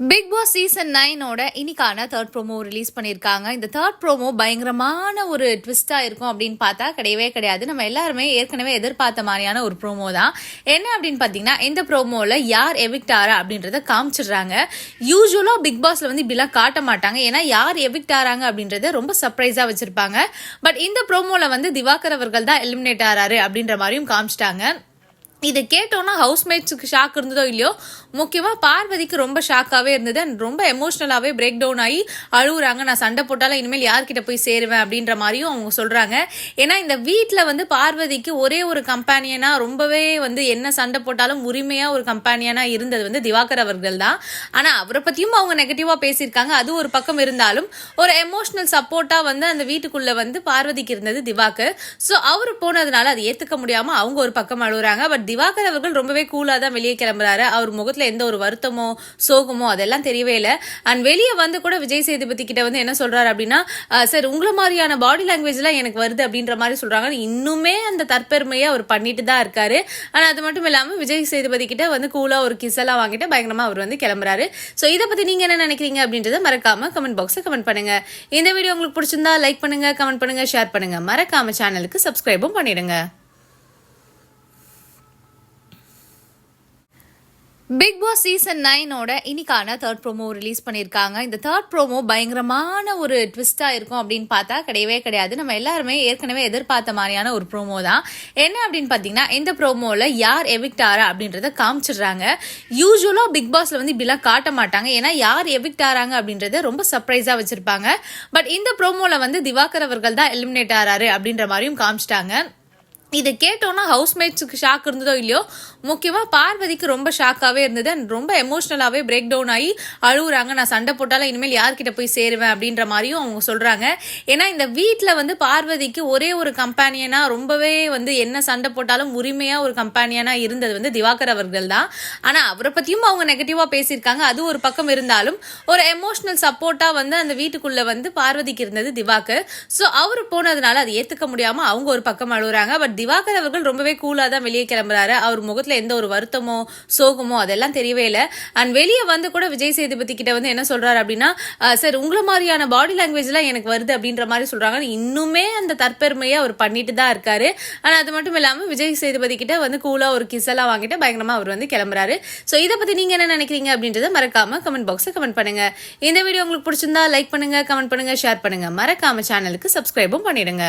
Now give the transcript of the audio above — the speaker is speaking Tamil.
பிக் பாஸ் சீசன் நைனோட இன்னைக்கான தேர்ட் ப்ரோமோ ரிலீஸ் பண்ணியிருக்காங்க. இந்த தேர்ட் ப்ரோமோ பயங்கரமான ஒரு ட்விஸ்டாக இருக்கும் அப்படின்னு பார்த்தா கிடையவே கிடையாது. நம்ம எல்லாருமே ஏற்கனவே எதிர்பார்த்த மாதிரியான ஒரு ப்ரோமோ தான். என்ன அப்படின்னு பார்த்தீங்கன்னா இந்த ப்ரோமோவில் யார் எவிக்ட் ஆறா அப்படின்றத காமிச்சிடுறாங்க. யூஸ்வலாக பிக் பாஸில் வந்து இப்படிலாம் காட்ட மாட்டாங்க. ஏன்னா யார் எவிக்ட் ஆறாங்க அப்படின்றத ரொம்ப சர்ப்ரைஸாக வச்சுருப்பாங்க. பட் இந்த ப்ரோமோவில் வந்து திவாகர் அவர்கள் தான் எலிமினேட் ஆறாரு அப்படின்ற மாதிரியும் காமிச்சிட்டாங்க. இதை கேட்டோன்னா ஹவுஸ்மேட்ஸுக்கு ஷாக் இருந்ததோ இல்லையோ? முக்கியமாக பார்வதிக்கு ரொம்ப ஷாக்காகவே இருந்தது. அண்ட் ரொம்ப எமோஷ்னலாகவே பிரேக் டவுன் ஆகி அழுகுறாங்க நான் சண்டை போட்டாலும் இனிமேல் யார்கிட்ட போய் சேருவேன் அப்படின்ற மாதிரியும் அவங்க சொல்கிறாங்க ஏன்னா இந்த வீட்டில் வந்து பார்வதிக்கு ஒரே ஒரு கம்பேனியனாக ரொம்பவே வந்து என்ன சண்டை போட்டாலும் உரிமையாக ஒரு கம்பேனியனாக இருந்தது வந்து திவாகர் அவர்கள் தான். ஆனால் அவரை பற்றியும் அவங்க நெகட்டிவாக பேசியிருக்காங்க. அது ஒரு பக்கம் இருந்தாலும் ஒரு எமோஷ்னல் சப்போர்ட்டாக வந்து அந்த வீட்டுக்குள்ளே வந்து பார்வதிக்கு இருந்தது திவாகர். ஸோ அவர் போனதுனால அதை ஏற்றுக்க முடியாமல் அவங்க ஒரு பக்கம் அழுகுறாங்க பட் திவாகர் அவர்கள் ரொம்பவே கூலாக தான் வெளியே கிளம்புறாரு. அவர் முகத்தில் எந்த ஒரு வருத்தமோ சோகமோ அதெல்லாம் தெரியவே இல்லை. அண்ட் வெளியே வந்து கூட விஜய் சேதுபதி கிட்ட வந்து என்ன சொல்றாரு அப்படின்னா சார் உங்களை மாதிரியான பாடி லாங்குவேஜ்லாம் எனக்கு வருது அப்படின்ற மாதிரி சொல்றாங்க. இன்னுமே அந்த தற்பெருமையை அவர் பண்ணிட்டு தான் இருக்காரு. ஆனால் அது மட்டும் இல்லாமல் விஜய் சேதுபதி கிட்ட வந்து கூலாக ஒரு கிஸ் எல்லாம் வாங்கிட்டு பயங்கரமா அவர் வந்து கிளம்புறாரு. ஸோ இதை பத்தி நீங்க என்ன நினைக்கிறீங்க அப்படின்றத மறக்காம கமெண்ட் பாக்ஸில் கமெண்ட் பண்ணுங்க. இந்த வீடியோ உங்களுக்கு பிடிச்சிருந்தா லைக் பண்ணுங்க கமெண்ட் பண்ணுங்க ஷேர் பண்ணுங்க. மறக்காம சேனலுக்கு சப்ஸ்கிரைபும் பண்ணிடுங்க. பிக் பாஸ் சீசன் நைனோட இன்னைக்கான தேர்ட் ப்ரோமோ ரிலீஸ் பண்ணியிருக்காங்க. இந்த தேர்ட் ப்ரோமோ பயங்கரமான ஒரு ட்விஸ்டாக இருக்கும் அப்படின்னு பார்த்தா கிடையவே கிடையாது. நம்ம எல்லாருமே ஏற்கனவே எதிர்பார்த்த மாதிரியான ஒரு ப்ரோமோ தான். என்ன அப்படின்னு பார்த்தீங்கன்னா இந்த ப்ரோமோவில் யார் எவிக்ட் ஆறா அப்படின்றத காமிச்சிடுறாங்க. யூஸ்வலாக பிக் பாஸில் வந்து இப்படிலாம் காட்ட மாட்டாங்க. ஏன்னா யார் எவிக்ட் ஆறாங்க அப்படின்றத ரொம்ப சர்ப்ரைஸாக வச்சுருப்பாங்க. பட் இந்த ப்ரோமோவில் வந்து திவாகர் அவர்கள் தான் எலிமினேட் ஆறாரு அப்படின்ற மாதிரியும் காமிச்சிட்டாங்க. இதை கேட்டோன்னா ஹவுஸ்மேட்ஸுக்கு ஷாக் இருந்ததோ இல்லையோ? முக்கியமாக பார்வதிக்கு ரொம்ப ஷாக்காகவே இருந்தது. அண்ட் ரொம்ப எமோஷ்னலாகவே பிரேக் டவுன் ஆகி அழுகுறாங்க நான் சண்டை போட்டாலும் இனிமேல் யார்கிட்ட போய் சேருவேன் அப்படின்ற மாதிரியும் அவங்க சொல்கிறாங்க ஏன்னா இந்த வீட்டில் வந்து பார்வதிக்கு ஒரே ஒரு கம்பேனியனாக ரொம்பவே வந்து என்ன சண்டை போட்டாலும் உரிமையாக ஒரு கம்பேனியனாக இருந்தது வந்து திவாகர் அவர்கள் தான். ஆனால் அவரை பற்றியும் அவங்க நெகட்டிவாக பேசியிருக்காங்க. அது ஒரு பக்கம் இருந்தாலும் ஒரு எமோஷ்னல் சப்போர்ட்டாக வந்து அந்த வீட்டுக்குள்ளே வந்து பார்வதிக்கு இருந்தது திவாகர். ஸோ அவர் போனதுனால அதை ஏற்றுக்க முடியாமல் அவங்க ஒரு பக்கம் அழுகுறாங்க பட் திவாகர் அவர்கள் ரொம்பவே கூலாக தான் வெளியே கிளம்புறாரு. அவர் முகத்தில் எந்த ஒரு வருத்தமோ சோகமோ அதெல்லாம் தெரியவே இல்லை. அண்ட் வெளியே வந்து கூட விஜய் சேதுபதி கிட்ட வந்து என்ன சொல்றாரு அப்படின்னா சார் உங்களை மாதிரியான பாடி லாங்குவேஜ்லாம் எனக்கு வருது அப்படின்ற மாதிரி சொல்றாங்க. இன்னுமே அந்த தற்பெருமையை அவர் பண்ணிட்டு தான் இருக்காரு. ஆனால் அது மட்டும் இல்லாமல் விஜய் சேதுபதி கிட்ட வந்து கூலாக ஒரு கிஸ் எல்லாம் வாங்கிட்டு பயங்கரமா அவர் வந்து கிளம்புறாரு. ஸோ இதை பத்தி நீங்க என்ன நினைக்கிறீங்க அப்படின்றத மறக்காம கமெண்ட் பாக்ஸில் கமெண்ட் பண்ணுங்க. இந்த வீடியோ உங்களுக்கு பிடிச்சிருந்தா லைக் பண்ணுங்க கமெண்ட் பண்ணுங்க ஷேர் பண்ணுங்க. மறக்காம சேனலுக்கு சப்ஸ்கிரைபும் பண்ணிடுங்க.